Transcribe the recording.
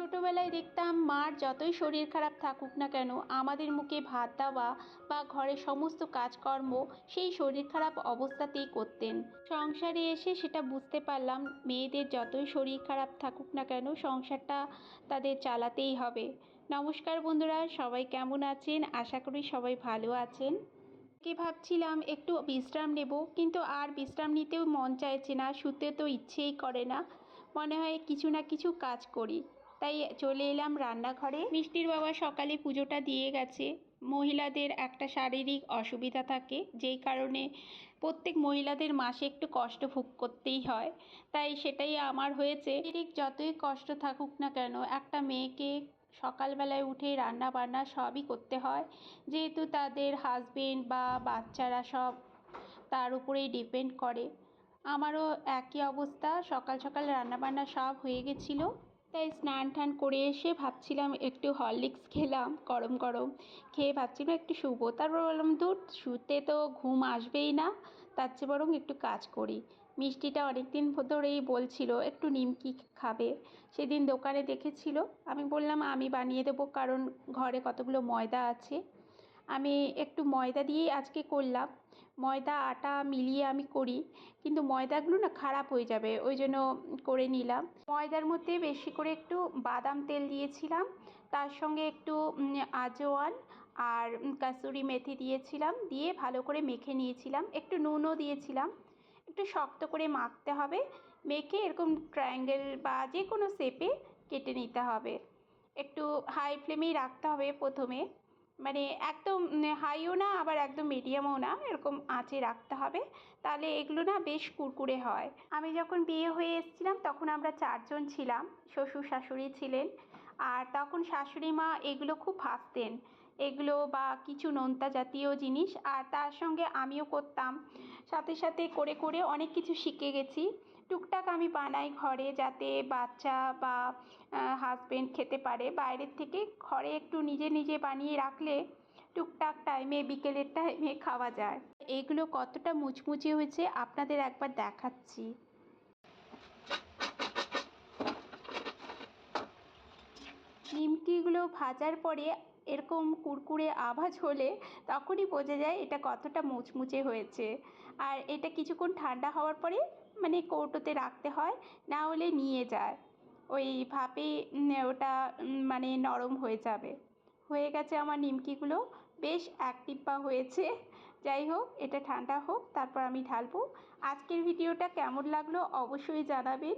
ছোটোবেলায় দেখতাম মার যতই শরীর খারাপ থাকুক না কেন, আমাদের মুখে ভাত দেওয়া বা ঘরের সমস্ত কাজকর্ম সেই শরীর খারাপ অবস্থাতেই করতেন। সংসারে এসে সেটা বুঝতে পারলাম, মেয়েদের যতই শরীর খারাপ থাকুক না কেন, সংসারটা তাদের চালাতেই হবে। নমস্কার বন্ধুরা, সবাই কেমন আছেন? আশা করি সবাই ভালো আছেন। কে ভাবছিলাম একটু বিশ্রাম নেব, কিন্তু আর বিশ্রাম নিতেও মন চাইছে না, শুতে তো ইচ্ছেই করে না। মনে হয় কিছু না কিছু কাজ করি। তাই চলে এলাম রান্নাঘরে। মিষ্টির বাবা সকালে পুজোটা দিয়ে গেছে। মহিলাদের একটা শারীরিক অসুবিধা থাকে, যেই কারণে প্রত্যেক মহিলাদের মাসে একটু কষ্ট ভোগ করতেই হয়। তাই সেটাই আমার হয়েছে। শারীরিক যতই কষ্ট থাকুক না কেন, একটা মেয়েকে সকালবেলায় উঠে রান্না বান্না সবই করতে হয়। যেহেতু তাদের হাজবেন্ড বা বাচ্চারা সব তার উপরেই ডিপেন্ড করে। আমারও একই অবস্থা, সকাল সকাল রান্নাবান্না সব হয়ে গেছিল। তাই স্নান টান করে এসে ভাবছিলাম একটু হরলিক্স খেলাম, গরম গরম। খেয়ে ভাবছিলাম একটু শুবো। তারপর বললাম দূর শুতে তো ঘুম আসবেই না। তার চেয়ে বরং একটু কাজ করি। মিষ্টিটা অনেক দিন ধরেই বলছিল, একটু নিমকি খাবে। সেদিন দোকানে দেখেছিল। আমি বললাম, আমি বানিয়ে দেবো, কারণ ঘরে কতগুলো ময়দা আছে। আমি একটু ময়দা দিয়েই আজকে করলাম। ময়দা, আটা মিলিয়ে আমি করি। কিন্তু ময়দাগুলো না খারাপ হয়ে যাবে, ওই জন্য করে নিলাম। ময়দার মধ্যে বেশি করে একটু বাদাম তেল দিয়েছিলাম। তার সঙ্গে একটু আজওয়ান আর কাসুরি মেথি দিয়েছিলাম। দিয়ে ভালো করে মেখে নিয়েছিলাম। একটু নুনও দিয়েছিলাম। একটু শক্ত করে মাখতে হবে। মেখে এরকম ট্রায়াঙ্গেল বা যে কোনো শেপে কেটে নিতে হবে। একটু হাই ফ্লেমেই রাখতে হবে প্রথমে। মানে একদম হাইও না, আবার একদম মিডিয়ামও না, এরকম আঁচে রাখতে হবে। তাহলে এগুলো না বেশ কুরকুরে হয়। আমি যখন বিয়ে হয়ে এসেছিলাম, তখন আমরা চারজন ছিলাম, শ্বশুর শাশুড়ি ছিলেন। আর তখন শাশুড়ি মা এগুলো খুব ভাজতেন এগুলো বা কিছু নোনতা জাতীয় জিনিস, আর তার সঙ্গে আমিও করতাম। সাথে সাথে করে করে অনেক কিছু শিখে গেছি। টুকটাক আমি বানাই ঘরে যাতে বাচ্চা বা হাজবেন্ড খেতে পারে। বাইরের থেকে ঘরে একটু নিজে নিজে বানিয়ে রাখলে টুকটাক টাইমে বিকেলের টাইমে খাওয়া যায়। এগুলো কতটা মুচমুচে হয়েছে আপনাদের একবার দেখাচ্ছি। নিমকিগুলো ভাজার পরে এরকম কুরকুরে আওয়াজ হলে তখনই বোঝা যায় এটা কতটা মুচমুচে হয়েছে। আর এটা কিছুক্ষণ ঠান্ডা হওয়ার পরে মানে কৌটোতে রাখতে হয়, না হলে নিয়ে যায়। ওই ভাবে ওটা মানে নরম হয়ে যাবে। হয়ে গেছে আমার নিমকিগুলো। বেশ এক টিপ্পা হয়েছে। যাই হোক, এটা ঠান্ডা হোক, তারপর আমি ঢালবো। আজকের ভিডিওটা কেমন লাগল অবশ্যই জানাবেন।